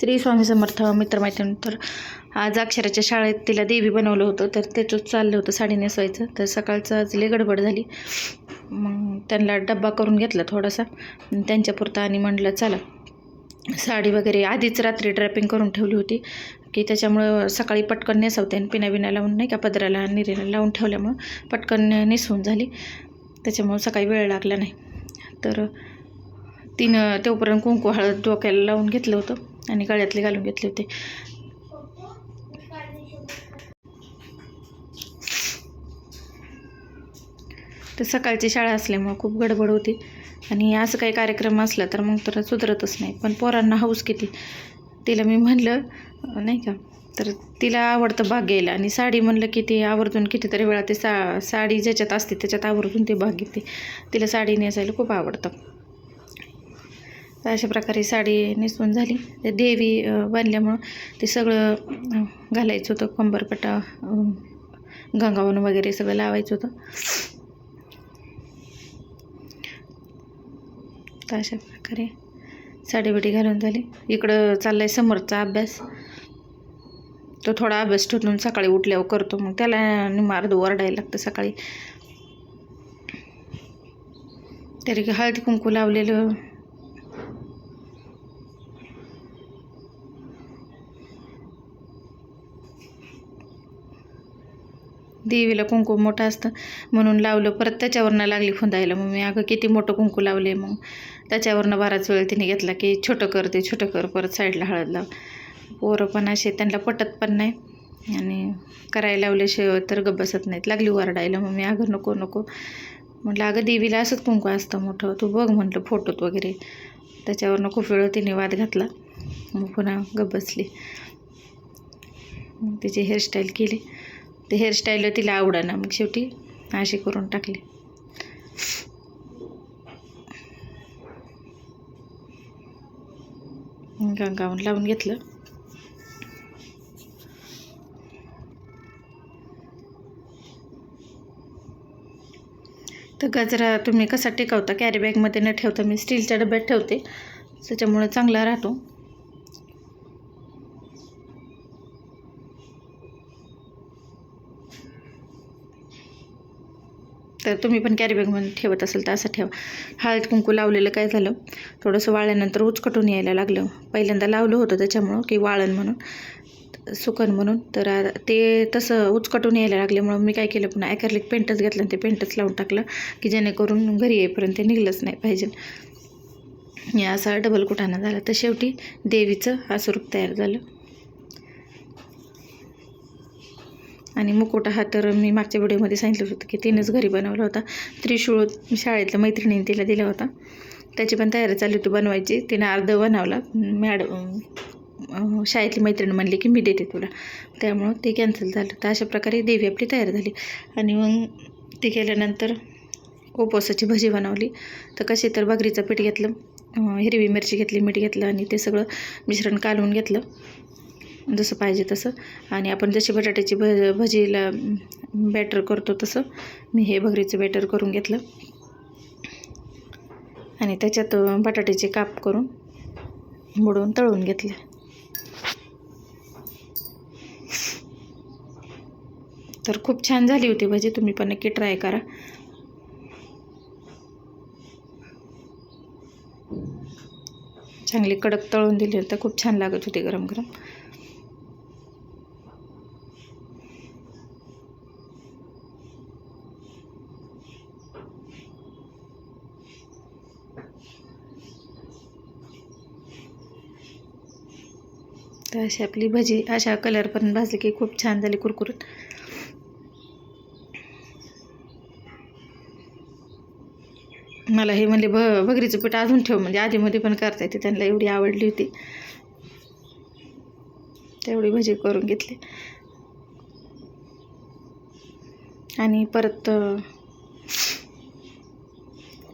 श्री स्वामी समर्थ मित्रमैत्रिणी तर आज अक्षराच्या शाळेत तिला देवी बनवलं होतं तर त्याचं चाललं होतं साडी नेसवायचं. तर सकाळचं आज लई गडबड झाली. मग त्यांना डब्बा करून घेतला थोडासा. त्यांच्यापुरता आणि म्हटलं चला. साडी वगैरे आधीच रात्री ड्रॅपिंग करून ठेवली होती की त्याच्यामुळं सकाळी पटकन नेसवते आणि पिना बिना लावून नाही का पदराला निरेला लावून ठेवल्यामुळं पटकन नेसवून झाली. त्याच्यामुळं सकाळी वेळ लागला नाही. तर तिनं तोपर्यंत कुंकू हळद डोक्याला लावून घेतलं होतं. आणि गळ्यातले घालून घेतले होते. तर सकाळची शाळा असल्यामुळं खूप गडबड होती. आणि असं काही कार्यक्रम असला तर मग तर सुधरतच नाही. पण पोरांना हौस किती? तिला मी म्हणलं नाही का? तर तिला आवडतं भाग घ्यायला. आणि साडी म्हणलं की ती आवर्जून कितीतरी वेळा ते सा साडी ज्याच्यात असते त्याच्यात आवर्जून ते भाग घेते. तिला साडी नेसायला खूप आवडतं. तर अशा प्रकारे साडी नेसवून झाली. ते देवी बांधल्यामुळं ते सगळं घालायचं होतं. कंबरपटा गंगावन वगैरे सगळं लावायचं होतं. तर अशा प्रकारे साडीबिडी घालून झाली. इकडं चाललाय समोरचा अभ्यास. तो थोडा अभ्यास ठेवून सकाळी उठल्यावर करतो. मग त्याला निमार्द ओरडायला लागतं सकाळी. तरी हळदी कुंकू लावलेलं देवीला कुंकू मोठं असतं. म्हणून लावलं परत त्याच्यावरनं लागली खुंदायला. मग मी अगं किती मोठं कुंकू लावले मग. त्याच्यावरनं बराच वेळ तिने घेतला की छोटं कर ते छोटं कर परत साईडला हळद लाव. पोरं पण असे त्यांना पटत पण नाही. आणि करायला लावल्याशिवाय तर ग बसत नाहीत. लागली ओरडायला. मग मी अगं नको नको. म्हटलं अगं देवीला असंच कुंकू असतं मोठं. तू बघ म्हटलं फोटोत वगैरे. त्याच्यावरनं खूप वेळ तिने वाद घातला. मग पुन्हा गप बसली. मग तिची हेअरस्टाईल केली. ते हेअरस्टाईल तिला आवडाना. मग शेवटी अशी करून टाकली. गंगावून लावून घेतलं. तर गजरा तुम्ही कसा टिकवता? कॅरीबॅगमध्ये न ठेवता मी स्टीलच्या डब्यात ठेवते. त्याच्यामुळे चांगला राहतो. तर तुम्ही पण कॅरीबॅगमध्ये ठेवत असेल तर असं ठेवा. हळद कुंकू लावलेलं काय झालं? थोडंसं वाळल्यानंतर उचकटून यायला लागलं. पहिल्यांदा लावलं होतं त्याच्यामुळं की वाळण म्हणून सुकन म्हणून. तर ते तसं उचकटून यायला लागल्यामुळं मी काय केलं पुन्हा ॲकर्लिक पेंटच घेतलं आणि ते पेंटच लावून टाकलं की जेणेकरून घरी येईपर्यंत ते निघलंच नाही पाहिजे. या असा डबल कुटाणा झाला. तर शेवटी देवीचं असं रूप तयार झालं. आणि मुकुटा हा तर मी मागच्या व्हिडिओमध्ये सांगितलं होतं की तिनंच घरी बनवला होता. त्रिशूळ शाळेतल्या मैत्रिणीने तिला दिला होता. त्याची पण तयारी चालली होती बनवायची. तिनं अर्धं बनवला. मॅडम शाळेतली मैत्रीण म्हणली की मी देते तुला. त्यामुळं ते कॅन्सल झालं. तर अशा प्रकारे देवी आपली तयार झाली. आणि मग ते केल्यानंतर उपवासाची भजी बनवली. तर कशी तर बगरीचं पीठ घेतलं. हिरवी मिरची घेतली मीठ घेतलं आणि ते सगळं मिश्रण कालवून घेतलं. जसं पाहिजे तसं. आणि आपण जशी बटाट्याची भ भजीला बॅटर करतो तसं मी हे भगरीचं बॅटर करून घेतलं. आणि त्याच्यात बटाट्याचे काप करून बुडवून तळून घेतले. तर खूप छान झाली होती भजी. तुम्ही पण नक्की ट्राय करा. चांगली कडक तळून दिली तर खूप छान लागत होती गरम गरम तर अशी आपली भजी अशा कलरपर्यंत भाजली की खूप छान झाली कुरकुरीत. मला हे म्हणले भ भगरीचं पीठ अजून ठेव म्हणजे आधीमध्ये पण करता येते त्यांना एवढी आवडली होती. तेवढी भजी करून घेतली. आणि परत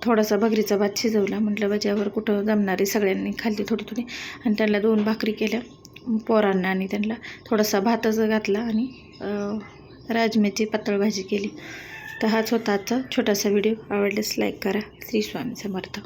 थोडासा भगरीचा भात शिजवला. म्हटलं भज्यावर कुठं जमणारे सगळ्यांनी खाल्ली थोडी थोडी. आणि त्यांना दोन भाकरी केल्या. पोरांना आणि त्यांना थोडासा भातच घातला आणि राजमेची राजम्याची पातळ भाजी केली. तर हाच होता आजचा छोटासा व्हिडिओ. आवडल्यास लाईक करा. श्री स्वामी समर्थ.